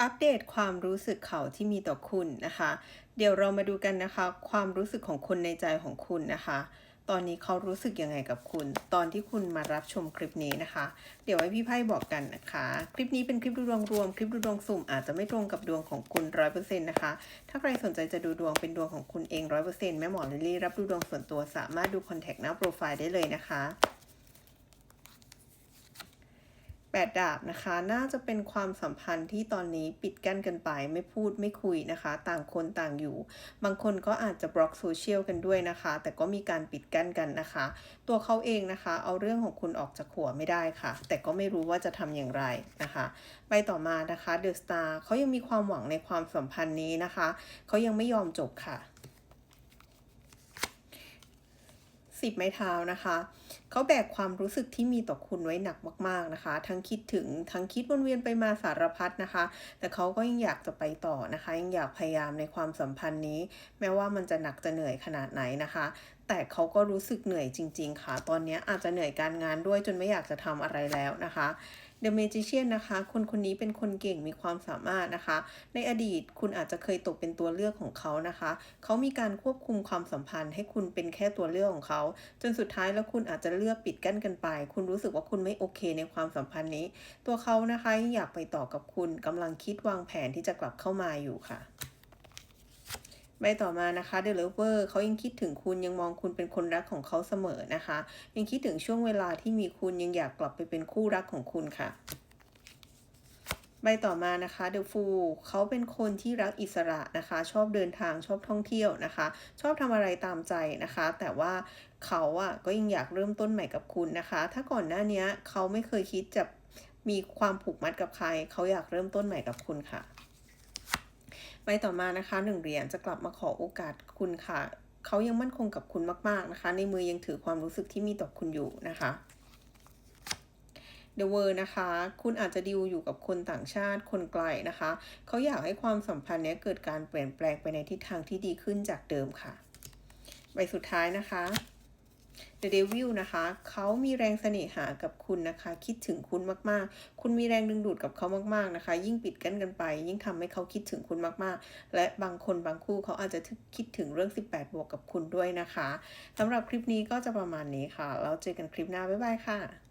อัปเดตความรู้สึกเขาที่มีต่อคุณนะคะ เดี๋ยวเรามาดูกันนะคะ ความรู้สึกของคนในใจของคุณนะคะ ตอนนี้เขารู้สึกยังไงกับคุณ ตอนที่คุณมารับชมคลิปนี้นะคะ เดี๋ยวให้พี่ไพ่บอกกันนะคะ คลิปนี้เป็นคลิปดูดวงรวม คลิปดูดวงสุ่มอาจจะไม่ตรงกับดวงของคุณร้อยเปอร์เซ็นต์นะคะ ถ้าใครสนใจจะดูดวงเป็นดวงของคุณเองร้อยเปอร์เซ็นต์แม่หมอลิลลี่รับดูดวงส่วนตัวสามารถดูคอนแทคหน้าโปรไฟล์ได้เลยนะคะ แปดาบนะคะ น่าจะเป็นความสัมพันธ์ที่ตอนนี้ปิดกั้นกันไปไม่พูดไม่คุยนะคะ ต่างคนต่างอยู่ บางคนก็อาจจะบล็อกโซเชียลกันด้วยนะคะ แต่ก็มีการปิดกั้นกันนะคะ ตัวเขาเองนะคะ เอาเรื่องของคุณออกจากหัวไม่ได้ค่ะ แต่ก็ไม่รู้ว่าจะทำอย่างไรนะคะไปต่อมานะคะเดอะสตาร์เขายังมีความหวังในความสัมพันธ์นี้นะคะเขายังไม่ยอมจบค่ะสิบไม้เท้านะคะ เขาแบกความรู้สึกที่มีต่อคุณไว้หนักมาก ๆนะคะ ทั้งคิดถึงทั้งคิดวนเวียนไปมาสารพัดนะคะ แต่เขาก็ยังอยากจะไปต่อนะคะ ยังอยากพยายามในความสัมพันธ์นี้ แม้ว่ามันจะหนักจะเหนื่อยขนาดไหนนะคะแต่เขาก็รู้สึกเหนื่อยจริง ๆ ค่ะ ตอนนี้อาจจะเหนื่อยการงานด้วยจนไม่อยากจะทำอะไรแล้วนะคะ เดอะเมจิเชียนนะคะ คนคนนี้เป็นคนเก่งมีความสามารถนะคะ ในอดีตคุณอาจจะเคยตกเป็นตัวเลือกของเขานะคะ เขามีการควบคุมความสัมพันธ์ ให้คุณเป็นแค่ตัวเลือกของเขา จนสุดท้ายแล้วคุณอาจจะเลือกปิดกั้นกันไป คุณรู้สึกว่าคุณไม่โอเคในความสัมพันธ์นี้ ตัวเขานะคะอยากไปต่อกับคุณกำลังคิดวางแผนที่จะกลับเข้ามาอยู่ค่ะ ใบต่อมานะคะ The Lover เขายังคิดถึงคุณยังมองคุณเป็นคนรักของเขาเสมอนะคะ ยังคิดถึงช่วงเวลาที่มีคุณยังอยากกลับไปเป็นคู่รักของคุณค่ะใบต่อมานะคะ The Fool เขาเป็นคนที่รักอิสระนะคะ ชอบเดินทางชอบท่องเที่ยวนะคะ ชอบทำอะไรตามใจนะคะ แต่ว่าเขาอะก็ยังอยากเริ่มต้นใหม่กับคุณนะคะ ถ้าก่อนหน้านี้เขาไม่เคยคิดจะมีความผูกมัดกับใคร เขาอยากเริ่มต้นใหม่กับคุณค่ะ ใบต่อมานะคะหนึ่งเหรียญจะกลับมาขอโอกาสคุณค่ะเขายังมั่นคงกับคุณมาก ๆนะคะ ในมือยังถือความรู้สึกที่มีต่อคุณอยู่นะคะ The World นะคะ คุณอาจจะดิวอยู่กับคนต่างชาติคนไกลนะคะ เขาอยากให้ความสัมพันธ์นี้เกิดการเปลี่ยนแปลงไปในทิศทางที่ดีขึ้นจากเดิมค่ะ ใบสุดท้ายนะคะ The Devil นะคะ เขามีแรงเสน่หากับคุณนะคะ คิดถึงคุณมากๆ คุณมีแรงดึงดูดกับเขามากๆนะคะ ยิ่งปิดกั้นกันไป ยิ่งทำให้เขาคิดถึงคุณมากๆ และบางคนบางคู่เขาอาจจะคิดถึงเรื่อง 18 บวกกับคุณด้วยนะคะสำหรับคลิปนี้ก็จะประมาณนี้ค่ะ แล้วเจอกันคลิปหน้า บ๊ายบายค่ะ